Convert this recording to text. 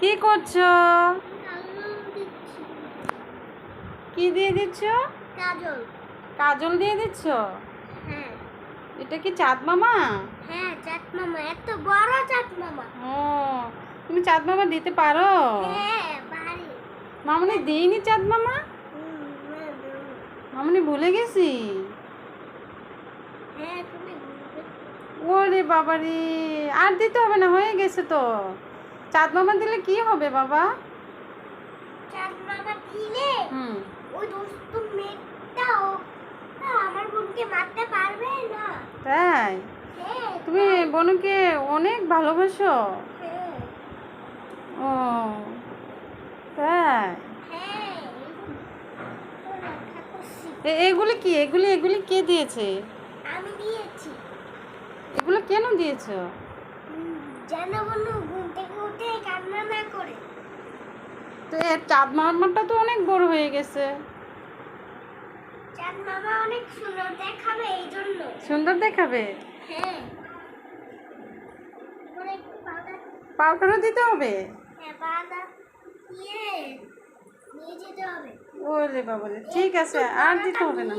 কি করছ? কি দিয়ে দিচ্ছ? কাজল। কাজল দিয়ে দিচ্ছ? হ্যাঁ। এটা কি চাঁদ মামা? হ্যাঁ চাট মামা এত বড় চাট মামা। ও তুমি চাঁদ মামা দিতে পারো? হ্যাঁ মামনি দিইনি চাঁদ মামা? মামনি ভুলে গেছি। হ্যাঁ তুমি ওরে বাবা রে আর দিতে হবে না হয়ে গেছে তো। চাঁদ মামা দিলে কি হবে বাবা? চাট মামা দিলে ওই দোস্ত মেয়েটা ও আমার বোনকে মারতে পারবে না। তাই? হ্যাঁ। তুমি বোনকে অনেক ভালোবাসো। হ্যাঁ। ও তাই? হ্যাঁ এগুলি কি? এগুলি এগুলি কে দিয়েছে? আমি দিয়েছি। এগুলো কেন দিয়েছ? যেন ঘুম থেকে তো এর চাঁদ মামাটা তো অনেক বড় হয়ে গেছে। চাঁদ মামা অনেক সুন্দর দেখাবে এই জন্য। সুন্দর দেখাবে? হ্যাঁ। পাউডারও দিতে হবে? হ্যাঁ হবে। ওরে বাবা ঠিক আছে আর দিতে হবে না।